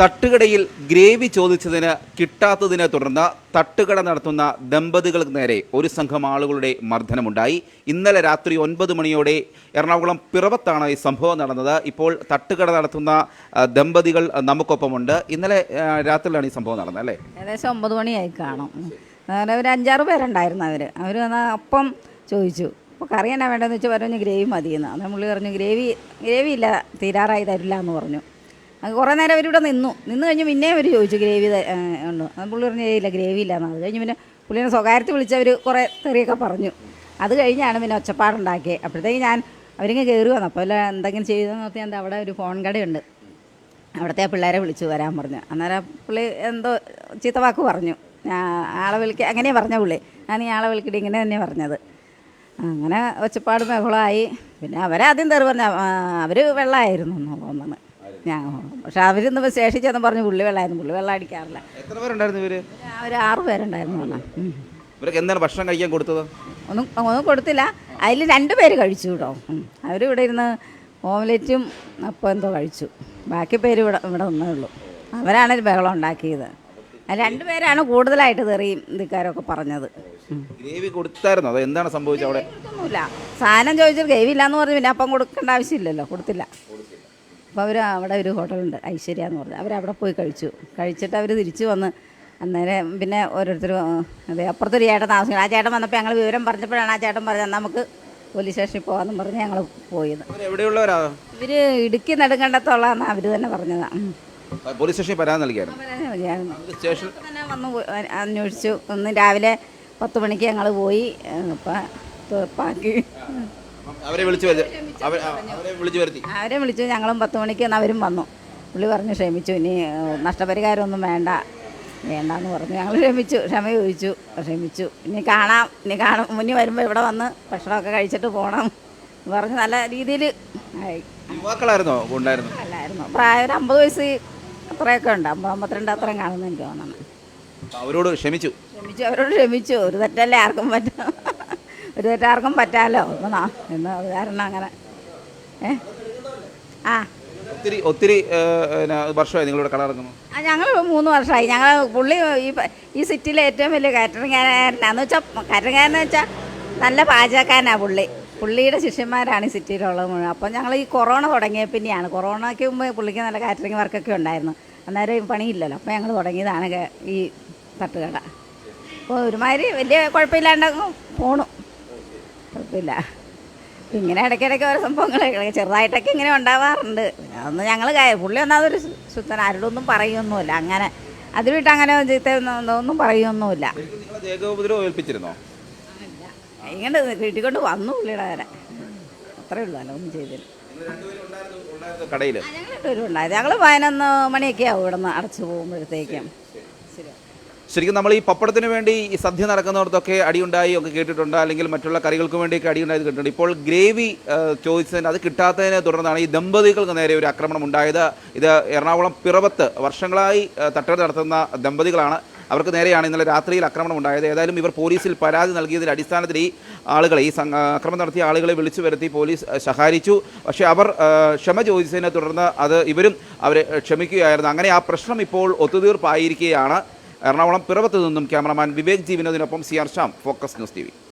തട്ടുകടയിൽ ഗ്രേവി ചോദിച്ചതിന് കിട്ടാത്തതിനെ തുടർന്ന് തട്ടുകട നടത്തുന്ന ദമ്പതികൾക്ക് നേരെ ഒരു സംഘം ആളുകളുടെ മർദ്ദനമുണ്ടായി. ഇന്നലെ രാത്രി ഒൻപത് മണിയോടെ എറണാകുളം പിറവത്താണ് ഈ സംഭവം നടന്നത്. ഇപ്പോൾ തട്ടുകട നടത്തുന്ന ദമ്പതികൾ നമുക്കൊപ്പമുണ്ട്. ഇന്നലെ രാത്രിയിലാണ് ഈ സംഭവം നടന്നത് അല്ലേ? ഏകദേശം ഒമ്പത് മണിയായി കാണും. ഒരു അഞ്ചാറ് പേരുണ്ടായിരുന്നു അവർ അവർ അപ്പം ചോദിച്ചു. അപ്പോൾ കറി എന്നാ വേണ്ടതെന്ന് വെച്ചാൽ പറഞ്ഞു ഗ്രേവി മതിയെന്ന്. പുള്ളി പറഞ്ഞു ഗ്രേവി ഗ്രേവി ഇല്ല തീരാറായി തരില്ല എന്ന് പറഞ്ഞു. കുറേ നേരം അവരിവിടെ നിന്നു. നിന്ന് കഴിഞ്ഞ് പിന്നെ അവർ ചോദിച്ചു ഗ്രേവി ഉണ്ടോ? പുള്ളി പറഞ്ഞു "ഏയ് ഇല്ല ഗ്രേവി ഇല്ല എന്ന് അത് കഴിഞ്ഞ് പിന്നെ പുള്ളിനെ സ്വകാര്യത്തിൽ വിളിച്ചവർ കുറേ തെറിയൊക്കെ പറഞ്ഞു. അത് കഴിഞ്ഞാണ് പിന്നെ ഒച്ചപ്പാടുണ്ടാക്കിയത് അപ്പോഴത്തേക്ക് ഞാൻ അവരിങ്ങനെ കയറി വന്നു. അപ്പോൾ എന്തെങ്കിലും ചെയ്തെന്ന് നോക്കി എന്താ അവിടെ ഒരു ഫോൺ കടയുണ്ട്. അവിടുത്തെ ആ പിള്ളേരെ വിളിച്ചു വരാൻ പറഞ്ഞു. അന്നേരം പുള്ളി എന്തോ ചീത്തവാക്ക് പറഞ്ഞു. ഞാൻ ആളെ വിളിക്ക അങ്ങനെ പറഞ്ഞ പുള്ളി. ഞാൻ ഈ ആളെ വിളിക്കട്ടെ ഇങ്ങനെ തന്നെ പറഞ്ഞത്. അങ്ങനെ ഒച്ചപ്പാട് ബഹളമായി പിന്നെ അവരാദ്യം തെറി പറഞ്ഞ അവർ വെള്ളമായിരുന്നു തോന്നുന്നത് ഞാൻ പക്ഷെ അവരിന്ന് സ്റ്റേഷനിൽ ചെന്ന് പറഞ്ഞു പുള്ളി വെള്ളമായിരുന്നു പുള്ളി വെള്ളം അടിക്കാറില്ല. എത്ര പേരുണ്ടായിരുന്നു ഇവർ? ഒരു ആറ് പേരുണ്ടായിരുന്നു പറഞ്ഞാൽ. ഇവരൊക്കെ എന്താണ് ഭക്ഷണം കഴിക്കാൻ കൊടുത്തത്? ഒന്നും ഒന്നും കൊടുത്തില്ല. അതിൽ രണ്ട് പേര് കഴിച്ചു കേട്ടോ. അവരിവിടെ ഇരുന്ന് ഓംലെറ്റും അപ്പം എന്തോ കഴിച്ചു. ബാക്കി പേര് ഇവിടെ ഇവിടെ ഒന്നേ ഉള്ളൂ. അവരാണ് ഒരു ബഹളം ഉണ്ടാക്കിയത്. രണ്ടു രണ്ട് പേരാണ് കൂടുതലായിട്ട് തെറിയും ഇതിക്കാരൊക്കെ പറഞ്ഞത്. ഗ്രേവി കൊടുത്തായിരുന്നോ? അതോ എന്താണ് സംഭവിച്ചത് അവിടെ? ഒന്നുമില്ല സാധനം ചോദിച്ചിട്ട് ഗ്രേവി ഇല്ലാന്ന് പറഞ്ഞു പിന്നെ അപ്പം കൊടുക്കേണ്ട ആവശ്യമില്ലല്ലോ. കൊടുത്തില്ല. അപ്പോൾ അവർ അവിടെ ഒരു ഹോട്ടലുണ്ട് ഐശ്വര്യ എന്ന് പറഞ്ഞത് അവരവിടെ പോയി കഴിച്ചു. കഴിച്ചിട്ട് അവർ തിരിച്ചു വന്ന് അന്നേരം പിന്നെ ഓരോരുത്തരും ആ, അതെ അപ്പുറത്തൊരു ചേട്ടൻ താമസിക്കണം ആ ചേട്ടൻ വന്നപ്പോൾ ഞങ്ങൾ വിവരം പറഞ്ഞപ്പോഴാണ് ആ ചേട്ടൻ പറഞ്ഞത് "എന്നാ നമുക്ക് പോലീസ് സ്റ്റേഷനിൽ പോകാമെന്നും പറഞ്ഞ് ഞങ്ങൾ പോയത്. ഇവർ ഇടുക്കി നെടുങ്കണ്ടത്തുള്ളതെന്ന് അവർ തന്നെ പറഞ്ഞതാണ് പോലീസ് സ്റ്റേഷനിൽ പരാതി നൽകിയായിരുന്നു. വന്ന് അന്വേഷിച്ചു. ഒന്ന് രാവിലെ പത്ത് മണിക്ക് ഞങ്ങൾ പോയി അപ്പം തീർപ്പാക്കി അവരെ വിളിച്ചു അവരെ വിളിച്ചു വരുത്തി. അവരെ വിളിച്ചു. ഞങ്ങളും പത്ത് മണിക്ക് അവരും വന്നു. പുള്ളി പറഞ്ഞു ക്ഷമിച്ചു. ഇനി നഷ്ടപരിഹാരമൊന്നും വേണ്ട. വേണ്ടാന്ന് പറഞ്ഞു. ഞങ്ങൾ ക്ഷമിച്ചു. ക്ഷമ ചോദിച്ചു. ക്ഷമിച്ചു. ഇനി കാണാം. ഇനി കാണും. മുന്നിൽ വരുമ്പോൾ ഇവിടെ വന്ന് ഭക്ഷണമൊക്കെ കഴിച്ചിട്ട് പോകണം പറഞ്ഞ് നല്ല രീതിയിൽ ആയി. യുവാക്കളായിരുന്നോ ഉണ്ടായിരുന്നു അല്ലായിരുന്നു. പ്രായം ഒരു അമ്പത് വയസ്സ് അത്രയൊക്കെ ഉണ്ട്. അമ്പത് അമ്പത്തിരണ്ട് അത്രയും കാണുന്നു എനിക്ക് തോന്നണം അവരോട് ക്ഷമിച്ചു. ക്ഷമിച്ചു. അവരോട് ക്ഷമിച്ചു. ഒരു തെറ്റല്ലേ ആർക്കും പറ്റാം ഒരു തെറ്റാർക്കും പറ്റാമല്ലോ എന്നാ എന്ന് അത് കാരണം അങ്ങനെ. ഏ? ആ. ഒത്തിരി ഒത്തിരി വർഷമായി നിങ്ങളിവിടെ കട ഇറങ്ങുന്നു ആ ഞങ്ങൾ മൂന്ന് വർഷമായി. ഞങ്ങൾ പുള്ളി ഈ ഈ സിറ്റിയിലെ ഏറ്റവും വലിയ കാറ്ററിംഗുകാരനാന്ന് വെച്ചാൽ കാറ്ററിംഗുകാരനെന്ന് വെച്ചാൽ നല്ല പാചകക്കാരനാണ് പുള്ളി. പുള്ളിയുടെ ശിഷ്യന്മാരാണ് ഈ സിറ്റിയിലുള്ളത് മുഴുവൻ. അപ്പം ഞങ്ങൾ ഈ കൊറോണ തുടങ്ങിയ പിന്നെയാണ്. കൊറോണയ്ക്ക് മുമ്പ് പുള്ളിക്ക് നല്ല കാറ്ററിംഗ് വർക്കൊക്കെ ഉണ്ടായിരുന്നു. അന്നേരം പണിയില്ലല്ലോ. അപ്പോൾ ഞങ്ങൾ തുടങ്ങിയതാണ് ഈ തട്ടുകട. അപ്പോൾ ഒരുമാതിരി വലിയ കുഴപ്പമില്ലാണ്ട് പോണു. കുഴപ്പമില്ല. ഇങ്ങനെ ഇടയ്ക്കിടയ്ക്ക് ഓരോ സംഭവങ്ങൾ ചെറുതായിട്ടൊക്കെ ഇങ്ങനെ ഉണ്ടാവാറുണ്ട്. അതൊന്നും ഞങ്ങൾ പുള്ളി ഒന്നാമതൊരു ശുദ്ധൻ ആരോടൊന്നും പറയൊന്നുമില്ല അങ്ങനെ അതിൽ വിട്ട് അങ്ങനെ ഒന്നും- പറയൊന്നുമില്ല ഇങ്ങനെ വീട്ടിക്കൊണ്ട് വന്നു പുള്ളിയുടെ വരെ. അത്രേ ഉള്ളൂ അല്ല ഒന്നും ചെയ്തില്ല. ഞങ്ങൾ രണ്ടുപേരും ഉണ്ടായത് ഞങ്ങൾ പതിനൊന്ന് മണിയൊക്കെ ആവും ഇവിടെ നിന്ന് അടച്ചു പോകുമ്പോഴത്തേക്കും. ശരിക്കും നമ്മൾ ഈ പപ്പടത്തിന് വേണ്ടി ഈ സദ്യ നടക്കുന്നിടത്തൊക്കെ അടിയുണ്ടായി ഒക്കെ കേട്ടിട്ടുണ്ട് അല്ലെങ്കിൽ മറ്റുള്ള കറികൾക്ക് വേണ്ടിയൊക്കെ അടിയുണ്ടായത് കേട്ടിട്ടുണ്ട്. ഇപ്പോൾ ഗ്രേവി ചോദിച്ചതിന് അത് കിട്ടാത്തതിനെ തുടർന്നാണ് ഈ ദമ്പതികൾക്ക് നേരെ ഒരു ആക്രമണം ഉണ്ടായത്. ഇത് എറണാകുളം പിറവത്ത് വർഷങ്ങളായി ഏഹ്, നടത്തുന്ന ദമ്പതികളാണ്. അവർക്ക് നേരെയാണ് ഇന്നലെ രാത്രിയിൽ ആക്രമണം ഉണ്ടായത്. ഏതായാലും ഇവർ പോലീസിൽ പരാതി നൽകിയതിന്റെ അടിസ്ഥാനത്തിൽ ഈ ആളുകളെ ഈ ആക്രമണം നടത്തിയ ആളുകളെ വിളിച്ചു വരുത്തി പോലീസ് ശകാരിച്ചു. പക്ഷേ അവർ ക്ഷമ ചോദിച്ചതിനെ തുടർന്ന് അത് ഇവരും അവരെ ക്ഷമിക്കുകയായിരുന്നു. അങ്ങനെ ആ പ്രശ്നം ഇപ്പോൾ ഒത്തുതീർപ്പായിരിക്കുകയാണ്. എറണാകുളം പിറവത്ത് നിന്നും cameraman Vivek ജീവിനോദിനൊപ്പം C R Sham focus news T